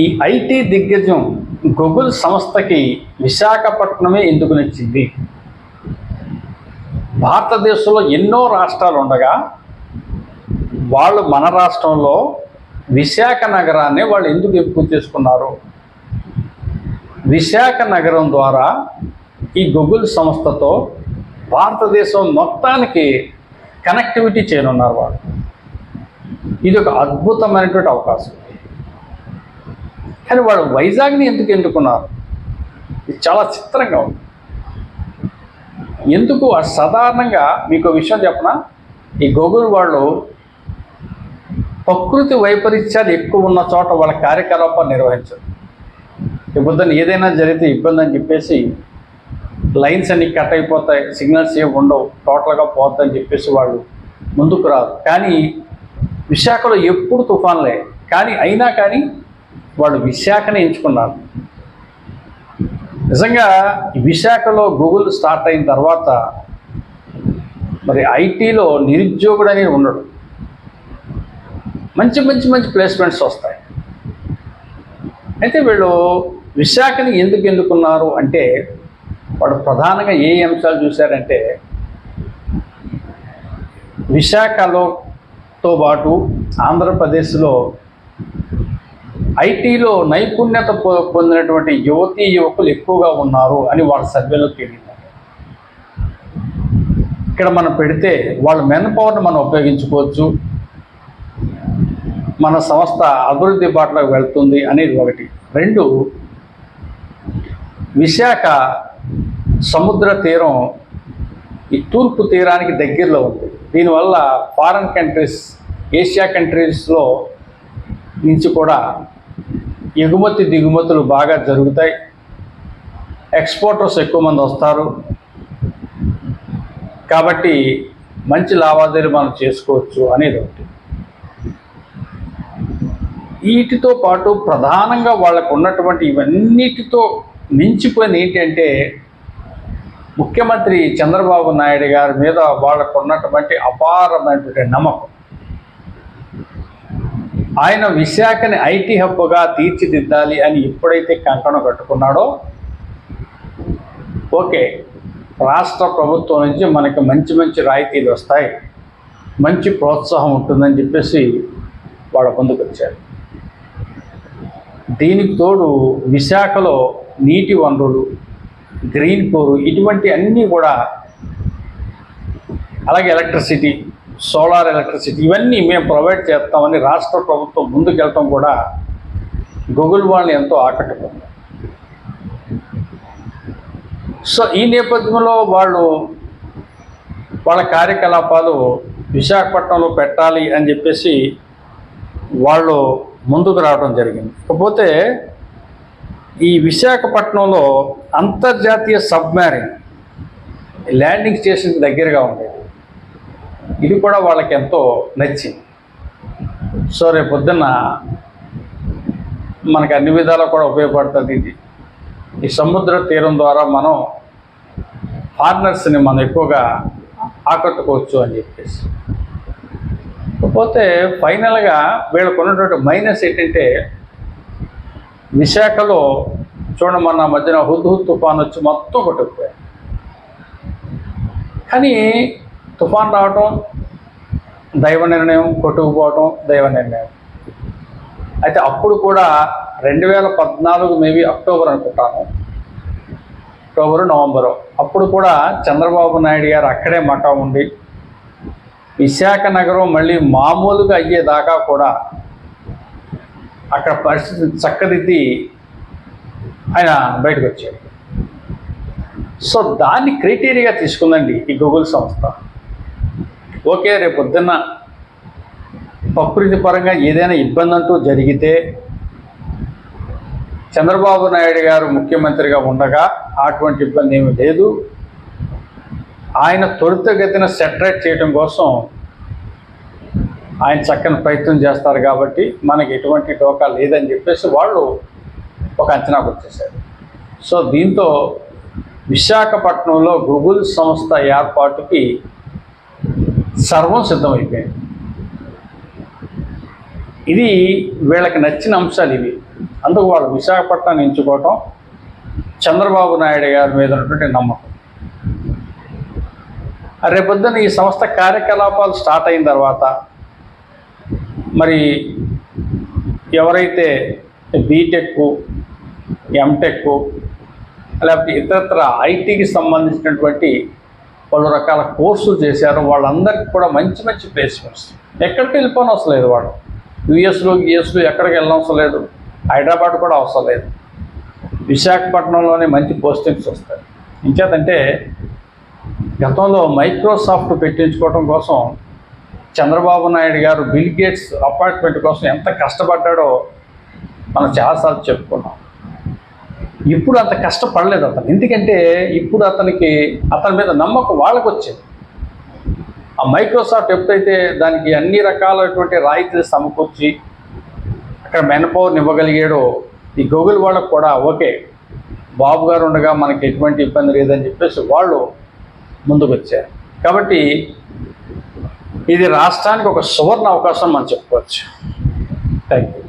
ఈ ఐటీ దిగ్గజం గూగుల్ సంస్థకి విశాఖపట్నమే ఎందుకు నచ్చింది? భారతదేశంలో ఎన్నో రాష్ట్రాలు ఉండగా వాళ్ళు మన రాష్ట్రంలో విశాఖ నగరాన్ని వాళ్ళు ఎందుకు ఎంపిక చేసుకున్నారు? విశాఖ నగరం ద్వారా ఈ గూగుల్ సంస్థతో భారతదేశం మొత్తానికి కనెక్టివిటీ చేయనున్నారు వాళ్ళు. ఇది ఒక అద్భుతమైనటువంటి అవకాశం. కానీ వాళ్ళు వైజాగ్ని ఎందుకు ఎన్నుకున్నారు? ఇది చాలా చిత్రంగా ఉంది. ఎందుకు సాధారణంగా మీకు విషయం చెప్పనా? ఈ గూగుల్ వాళ్ళు ప్రకృతి వైపరీత్యాలు ఎక్కువ ఉన్న చోట వాళ్ళ కార్యకలాపాలు నిర్వహించరు. ఇబ్బంది ఏదైనా జరిగితే ఇబ్బంది అని చెప్పేసి లైన్స్ అన్ని కట్ అయిపోతాయి సిగ్నల్స్ ఏమి ఉండవు టోటల్గా పోతాయని చెప్పేసి వాళ్ళు ముందుకు రారు. కానీ విశాఖలో ఎప్పుడు తుఫాన్లే. కానీ అయినా కానీ వాళ్ళు విశాఖని ఎంచుకున్నారు. నిజంగా విశాఖలో గూగుల్ స్టార్ట్ అయిన తర్వాత మరి ఐటీలో నిరుద్యోగుడు అనేది ఉండడు. మంచి మంచి మంచి ప్లేస్మెంట్స్ వస్తాయి. అయితే వీళ్ళు విశాఖని ఎందుకు ఎందుకున్నారు అంటే వాడు ప్రధానంగా ఏ అంశాలు చూశారంటే విశాఖలోతో పాటు ఆంధ్రప్రదేశ్లో ఐటీలో నైపుణ్యత పొందినటువంటి యువతీ యువకులు ఎక్కువగా ఉన్నారు అని వాళ్ళ సర్వేలో తేలింది ఇక్కడ మనం పెడితే వాళ్ళ మెన్ పవర్ని మనం ఉపయోగించుకోవచ్చు. మన సంస్థ అభివృద్ధి బాటలోకి వెళ్తుంది అనేది ఒకటి. రెండు విశాఖ సముద్ర తీరం ఈ తూర్పు తీరానికి దగ్గరలో ఉంది. దీనివల్ల ఫారెన్ కంట్రీస్ ఏషియా కంట్రీస్లో నుంచి కూడా ఎగుమతి దిగుమతులు బాగా జరుగుతాయి. ఎక్స్పోర్టర్స్ ఎక్కువ మంది వస్తారు. కాబట్టి మంచి లావాదేవీలు మనం చేసుకోవచ్చు అనేది ఒకటి. వీటితో పాటు ప్రధానంగా వాళ్ళకు ఉన్నటువంటి ఇవన్నిటితో మించిపోయింది ఏంటంటే ముఖ్యమంత్రి చంద్రబాబు నాయుడు గారి మీద వాళ్ళకు ఉన్నటువంటి అపారమైనటువంటి నమ్మకం. ఆయన విశాఖని ఐటీ హబ్గా తీర్చిదిద్దాలి అని ఎప్పుడైతే కంకణం కట్టుకున్నాడో ఓకే రాష్ట్ర ప్రభుత్వం నుంచి మనకి మంచి మంచి రాయితీలు వస్తాయి మంచి ప్రోత్సాహం ఉంటుందని చెప్పేసి వాళ్ళ ముందుకు వచ్చారు దీనికి తోడు విశాఖలో నీటి వనరులు గ్రీన్ కోరు ఇటువంటి అన్నీ కూడా అలాగే ఎలక్ట్రిసిటీ సోలార్ ఎలక్ట్రిసిటీ ఇవన్నీ మేము ప్రొవైడ్ చేస్తామని రాష్ట్ర ప్రభుత్వం ముందుకెళ్ళటం కూడా గూగుల్ వాళ్ళని ఎంతో ఆకట్టుకుంది. సో ఈ నేపథ్యంలో వాళ్ళు వాళ్ళ కార్యకలాపాలు విశాఖపట్నంలో పెట్టాలి అని చెప్పేసి వాళ్ళు ముందుకు రావడం జరిగింది. కాకపోతే ఈ విశాఖపట్నంలో అంతర్జాతీయ సబ్మెరీన్ ల్యాండింగ్ స్టేషన్కి దగ్గరగా ఉండేది. ఇది కూడా వాళ్ళకి ఎంతో నచ్చింది. సో రేపు పొద్దున్న మనకు అన్ని విధాలా కూడా ఉపయోగపడుతుంది ఇది. ఈ సముద్ర తీరం ద్వారా మనం ఫారినర్స్ని మనం ఎక్కువగా ఆకట్టుకోవచ్చు అని చెప్పేసి. కాకపోతే ఫైనల్గా వీళ్ళకు ఉన్నటువంటి మైనస్ ఏంటంటే విశాఖలో చూడండి మొన్న మధ్యన హుద్ హుద్ తుఫాన్ వచ్చి మొత్తం కొట్టుకుపోయాయి. కానీ తుఫాన్ రావటం దైవ నిర్ణయం కొట్టుకుపోవటం దైవ నిర్ణయం. అయితే అప్పుడు కూడా రెండు వేల పద్నాలుగు మేబీ అక్టోబర్ అనుకుంటాను. October November. అప్పుడు కూడా చంద్రబాబు నాయుడు గారు అక్కడే మఠం ఉండి విశాఖ నగరం మళ్ళీ మామూలుగా అయ్యేదాకా కూడా అక్కడ పరిస్థితి చక్కదిద్ది ఆయన బయటకు వచ్చాడు. సో దాన్ని క్రైటీరియా తీసుకుందండి ఈ గూగుల్ సంస్థ. ఓకే రేపు పొద్దున్న ప్రకృతి పరంగా ఏదైనా ఇబ్బంది అంటూ జరిగితే చంద్రబాబు నాయుడు గారు ముఖ్యమంత్రిగా ఉండగా అటువంటి ఇబ్బంది ఏమీ లేదు. ఆయన త్వరితగతిన సెటరేట్ చేయడం కోసం ఆయన చక్కని ప్రయత్నం చేస్తారు కాబట్టి మనకి ఎటువంటి టోకా లేదని చెప్పేసి వాళ్ళు ఒక అంచనాకు వచ్చేసారు. సో దీంతో విశాఖపట్నంలో గూగుల్ సంస్థ ఏర్పాటుకి సర్వం సిద్ధమైపోయింది. ఇది వీళ్ళకి నచ్చిన అంశాలు ఇవి. అందుకు వాళ్ళు విశాఖపట్నాన్ని ఎంచుకోవటం చంద్రబాబు నాయుడు గారి మీద ఉన్నటువంటి నమ్మకం. రేపొద్దున ఈ సంస్థ కార్యకలాపాలు స్టార్ట్ అయిన తర్వాత మరి ఎవరైతే బీటెక్ ఎంటెక్ లేకపోతే ఇతరత్ర ఐటీకి సంబంధించినటువంటి పలు రకాల కోర్సులు చేశారు వాళ్ళందరికీ కూడా మంచి మంచి ప్లేస్మెంట్స్ ఎక్కడికి వెళ్ళిపోని అవసరం లేదు వాడు యుఎస్లో యుఎస్లో ఎక్కడికి వెళ్ళనవసరం లేదు. హైదరాబాద్ కూడా అవసరం లేదు. విశాఖపట్నంలోనే మంచి పోస్టింగ్స్ వస్తాయి. ఇంకేదంటే గతంలో మైక్రోసాఫ్ట్ పెట్టించుకోవడం కోసం చంద్రబాబు నాయుడు గారు బిల్ గేట్స్ అపార్ట్మెంట్ కోసం ఎంత కష్టపడ్డాడో మనం చాలాసార్లు చెప్పుకున్నాం. ఇప్పుడు అంత కష్టపడలేదు అతను. ఎందుకంటే ఇప్పుడు అతనికి అతని మీద నమ్మకం వాళ్ళకు వచ్చింది ఆ మైక్రోసాఫ్ట్ ఎప్పుడైతే దానికి అన్ని రకాలైనటువంటి రాయితీలు సమకూర్చి అక్కడ మెనపవర్ని ఇవ్వగలిగాడో ఈ గూగుల్ వాళ్ళకు కూడా ఓకే బాబు గారు ఉండగా మనకి ఎటువంటి ఇబ్బంది లేదని చెప్పేసి వాళ్ళు ముందుకు వచ్చారు కాబట్టి ఇది రాష్ట్రానికి ఒక సువర్ణ అవకాశం మనం చెప్పుకోవచ్చు. Thank you